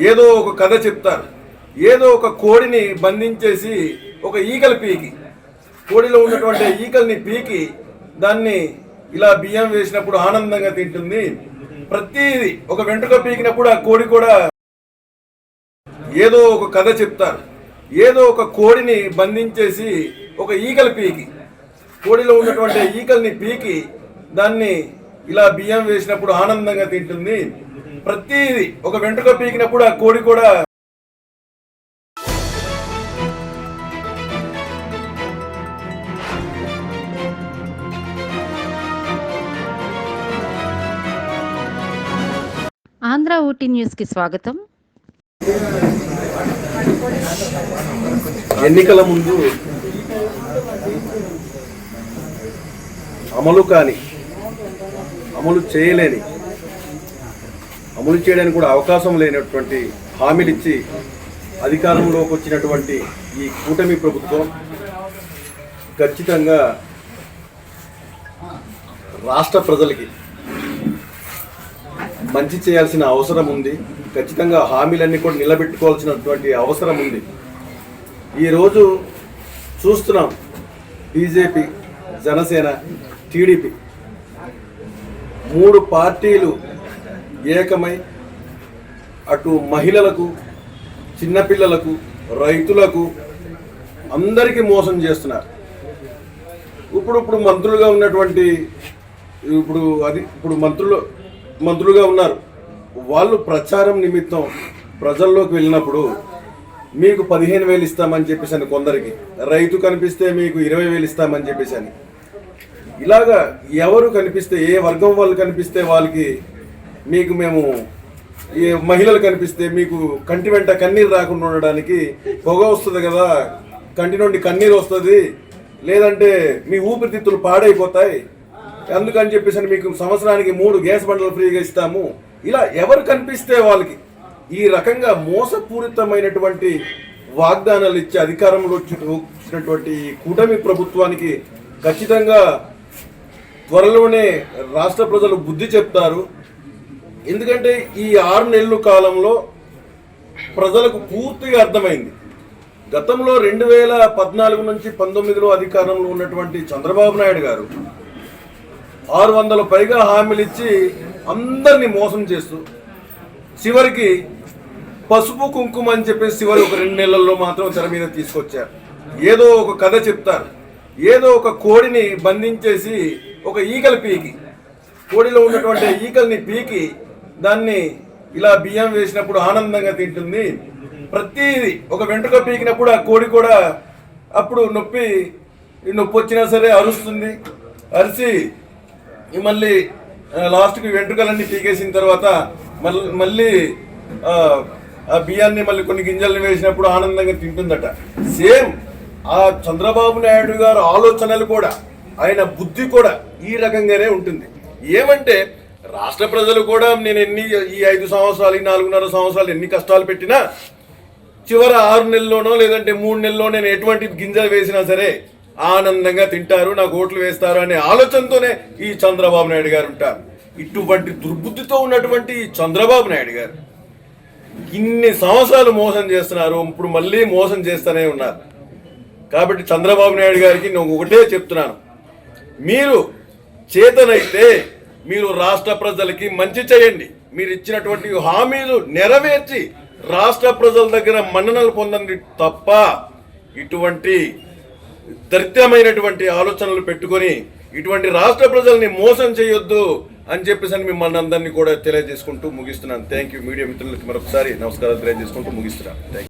ఏదో ఒక కథ చెప్తారు. ఏదో ఒక కోడిని బంధించేసి ఒక ఈకలు పీకి. కోడిలో ఉన్నటువంటి ఈకల్ని పీకి దాన్ని ఇలా బియ్యం వేసినప్పుడు ఆనందంగా తింటుంది. ప్రతిది ఒక వెంట్రుక పీకినప్పుడు ఆ కోడి కూడా ఏదో ఒక కథ చెప్తారు. ఏదో ఒక కోడిని బంధించేసి ఒక ఈకలు పీకి. కోడిలో ఉన్నటువంటి ఈకల్ని పీకి దాన్ని ఇలా బియ్యం వేసినప్పుడు ఆనందంగా తింటుంది. ప్రతిది ఒక వెంట్రుక పీకినప్పుడు ఆ కోడి కూడా ఆంధ్ర ఊటీ న్యూస్కి స్వాగతం. ఎన్నికల ముందు అమలు కాని అమలు చేయలేని అమలు చేయడానికి కూడా అవకాశం లేనటువంటి హామీలు ఇచ్చి అధికారంలోకి వచ్చినటువంటి ఈ కూటమి ప్రభుత్వం ఖచ్చితంగా రాష్ట్ర ప్రజలకి మంచి చేయాల్సిన అవసరం ఉంది. ఖచ్చితంగా హామీలన్నీ కూడా నిలబెట్టుకోవాల్సినటువంటి అవసరం ఉంది. ఈరోజు చూస్తున్నాం బీజేపీ జనసేన టీడీపీ మూడు పార్టీలు ఏకమై అటు మహిళలకు చిన్నపిల్లలకు రైతులకు అందరికీ మోసం చేస్తున్నారు. ఇప్పుడు ఇప్పుడు మంత్రులుగా ఉన్నటువంటి ఇప్పుడు అది ఇప్పుడు మంత్రులు మంత్రులుగా ఉన్నారు. వాళ్ళు ప్రచారం నిమిత్తం ప్రజల్లోకి వెళ్ళినప్పుడు మీకు పదిహేను వేలు ఇస్తామని చెప్పేసి కొందరికి. రైతు కనిపిస్తే మీకు ఇరవై వేలు ఇస్తామని చెప్పేసి అని ఇలాగా ఎవరు కనిపిస్తే ఏ వర్గం వాళ్ళు కనిపిస్తే వాళ్ళకి మీకు మేము ఈ మహిళలు కనిపిస్తే మీకు కంటి వెంట కన్నీరు రాకుండా ఉండడానికి పొగ వస్తుంది కదా కంటి నుండి కన్నీరు వస్తుంది. లేదంటే మీ ఊపిరితిత్తులు పాడైపోతాయి. అందుకని చెప్పేసి అని మీకు సంవత్సరానికి మూడు గ్యాస్ బండలు ఫ్రీగా ఇస్తాము. ఇలా ఎవరు కనిపిస్తే వాళ్ళకి ఈ రకంగా మోసపూరితమైనటువంటి వాగ్దానాలు ఇచ్చి అధికారంలో వచ్చినటువంటి ఈ కూటమి ప్రభుత్వానికి ఖచ్చితంగా త్వరలోనే రాష్ట్ర ప్రజలు బుద్ధి చెప్తారు. ఎందుకంటే ఈ ఆరు నెలల కాలంలో ప్రజలకు పూర్తిగా అర్థమైంది. గతంలో రెండు వేల పద్నాలుగు నుంచి పంతొమ్మిదిలో అధికారంలో ఉన్నటువంటి చంద్రబాబు నాయుడు గారు ఆరు వందల పైగా హామీలు ఇచ్చి అందరినీ మోసం చేస్తూ చివరికి పసుపు కుంకుమ అని చెప్పేసి చివరి ఒక రెండు నెలల్లో మాత్రం తెర మీద తీసుకొచ్చారు. ఏదో ఒక కథ చెప్తారు. ఏదో ఒక కోడిని బంధించేసి ఒక ఈగలు పీకి. కోడిలో ఉన్నటువంటి ఈకల్ని పీకి దాన్ని ఇలా బియ్యం వేసినప్పుడు ఆనందంగా తింటుంది. ప్రతిది ఒక వెంట్రుక పీకినప్పుడు ఆ కోడి కూడా అప్పుడు నొప్పి ఈ నొప్పి వచ్చినా సరే అరుస్తుంది. అరిసి మళ్ళీ లాస్ట్కి వెంట్రుకలన్నీ పీకేసిన తర్వాత మళ్ళీ మళ్ళీ ఆ బియ్యాన్ని మళ్ళీ కొన్ని గింజల్ని వేసినప్పుడు ఆనందంగా తింటుందట. సేమ్ ఆ చంద్రబాబు నాయుడు గారు ఆలోచనలు కూడా ఆయన బుద్ధి కూడా ఈ రకంగానే ఉంటుంది. ఏమంటే రాష్ట్ర ప్రజలు కూడా నేను ఎన్ని ఈ ఐదు సంవత్సరాలు ఈ నాలుగున్నర సంవత్సరాలు ఎన్ని కష్టాలు పెట్టినా చివరి ఆరు నెలల్లోనో లేదంటే మూడు నెలల్లో నేను ఎటువంటి గింజలు వేసినా సరే ఆనందంగా తింటారు నాకు ఓట్లు వేస్తారు అనే ఆలోచనతోనే ఈ చంద్రబాబు నాయుడు గారు ఉంటారు. ఇటువంటి దుర్బుద్ధితో ఉన్నటువంటి చంద్రబాబు నాయుడు గారు ఇన్ని సంవత్సరాలు మోసం చేస్తున్నారు ఇప్పుడు మళ్ళీ మోసం చేస్తూనే ఉన్నారు. కాబట్టి చంద్రబాబు నాయుడు గారికి నేను ఒకటే చెప్తున్నాను. మీరు చేతనైతే మీరు రాష్ట్ర ప్రజలకి మంచి చేయండి. మీరు ఇచ్చినటువంటి హామీలు నెరవేర్చి రాష్ట్ర ప్రజల దగ్గర మన్ననలు పొందండి తప్ప ఇటువంటి దరిద్రమైనటువంటి ఆలోచనలు పెట్టుకొని ఇటువంటి రాష్ట్ర ప్రజల్ని మోసం చేయొద్దు అని చెప్పేసి అని మిమ్మల్ని అందరినీ కూడా తెలియజేసుకుంటూ ముగిస్తున్నాను. థ్యాంక్ యూ మీడియా మిత్రులకి మరొకసారి నమస్కారాలు తెలియజేసుకుంటూ ముగిస్తున్నాను. Thank you